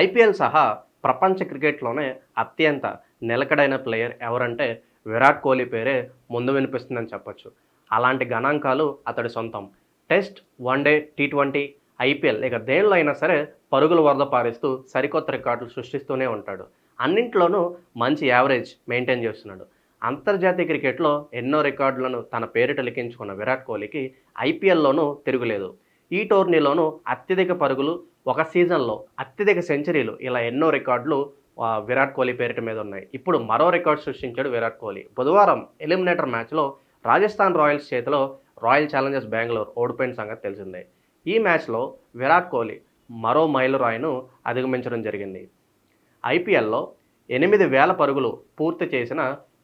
IPL సహా ప్రపంచ క్రికెట్లోనే అత్యంత నిలకడైన ప్లేయర్ ఎవరంటే విరాట్ కోహ్లీ పేరే ముందు వినిపిస్తుందని చెప్పొచ్చు. అలాంటి గణాంకాలు అతడి సొంతం. Test one day T twenty IPL ఇక దేనిలో అయినా సరే పరుగులు వరద పారిస్తూ సరికొత్త రికార్డులు సృష్టిస్తూనే ఉంటాడు. అన్నింటిలోనూ మంచి యావరేజ్ మెయింటైన్ చేస్తున్నాడు. అంతర్జాతీయ క్రికెట్లో ఎన్నో రికార్డులను తన పేరిట లిఖించుకున్న విరాట్ కోహ్లీకి ఐపీఎల్లోనూ తిరుగులేదు. ఈ టోర్నీలోనూ అత్యధిక పరుగులు ఒక సీజన్లో అత్యధిక సెంచరీలు ఇలా ఎన్నో రికార్డులు విరాట్ కోహ్లీ పేరిట మీద ఉన్నాయి. ఇప్పుడు మరో రికార్డ్ సృష్టించాడు విరాట్ కోహ్లీ. బుధవారం ఎలిమినేటర్ మ్యాచ్లో రాజస్థాన్ రాయల్స్ చేతిలో రాయల్ ఛాలెంజర్స్ బెంగళూరు ఓడిపోయిన సంగతి తెలిసిందే. ఈ మ్యాచ్లో విరాట్ కోహ్లీ మరో మైలురాయిను అధిగమించడం జరిగింది. ఐపీఎల్లో ఎనిమిది వేల పరుగులు పూర్తి చేసిన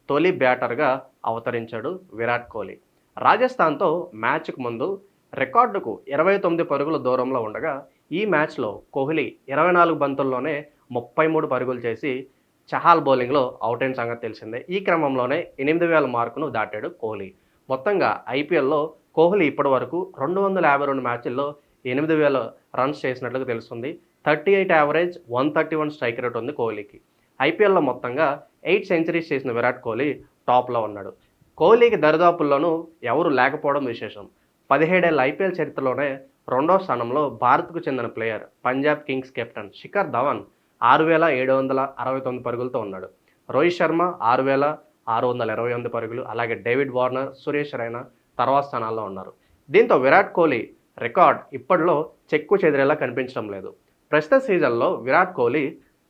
తొలి బ్యాటర్గా అవతరించాడు విరాట్ కోహ్లీ. రాజస్థాన్తో మ్యాచ్కు ముందు రికార్డుకు ఇరవై తొమ్మిది పరుగుల దూరంలో ఉండగా ఈ మ్యాచ్లో కోహ్లీ ఇరవై నాలుగు బంతుల్లోనే ముప్పై మూడు పరుగులు చేసి చహాల్ బౌలింగ్లో అవుట్ అయిన సంగతి తెలిసిందే. ఈ క్రమంలోనే ఎనిమిది వేల మార్కును దాటాడు కోహ్లీ. మొత్తంగా ఐపీఎల్లో కోహ్లీ ఇప్పటి వరకు రెండు వందల యాభై రెండు మ్యాచ్ల్లో ఎనిమిది వేల రన్స్ చేసినట్లుగా తెలుస్తుంది. Thirty eight average one thirty one strike rate ఉంది కోహ్లీకి. ఐపీఎల్లో మొత్తంగా ఎయిట్ సెంచరీస్ చేసిన విరాట్ కోహ్లీ టాప్లో ఉన్నాడు. కోహ్లీకి దరిదాపుల్లోనూ ఎవరు లేకపోవడం విశేషం. పదిహేడేళ్ళ ఐపీఎల్ చరిత్రలోనే రెండో స్థానంలో భారత్కు చెందిన player Punjab Kings captain Shikhar Dhawan ఆరు వేల ఏడు వందల అరవై తొమ్మిది పరుగులతో ఉన్నాడు. రోహిత్ శర్మ ఆరు వేల ఆరు వందల ఇరవై ఎనిమిది పరుగులు అలాగే డేవిడ్ వార్నర్ సురేష్ రైనా తర్వాత స్థానాల్లో ఉన్నారు. దీంతో విరాట్ కోహ్లీ రికార్డ్ ఇప్పట్లో చెక్కు చెదిరేలా కనిపించడం లేదు. ప్రస్తుత సీజన్లో విరాట్ కోహ్లీ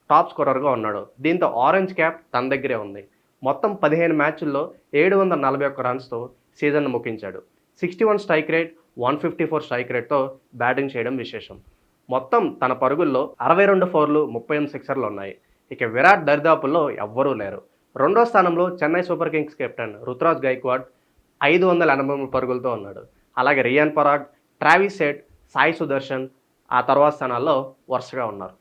టాప్ స్కోరర్గా ఉన్నాడు. దీంతో ఆరెంజ్ క్యాప్ తన దగ్గరే ఉంది. మొత్తం పదిహేను మ్యాచ్ల్లో ఏడు వందల నలభై ఒక్క రన్స్తో సీజన్ను ముగించాడు. Sixty one strike rate one fifty four strike రేట్తో batting చేయడం విశేషం. మొత్తం తన పరుగుల్లో అరవై రెండు ఫోర్లు ముప్పై ఎనిమిది సిక్సర్లు ఉన్నాయి. ఇక విరాట్ దరిదాపుల్లో ఎవ్వరూ లేరు. రెండో స్థానంలో Chennai Super Kings captain Ruturaj Gaikwad ఐదు వందల ఎనభై మూడు పరుగులతో ఉన్నాడు. అలాగే రియాన్ పరాగ్ ట్రావిస్ సెట్ సాయి సుదర్శన్ ఆ తర్వాత స్థానాల్లో వరుసగా ఉన్నారు.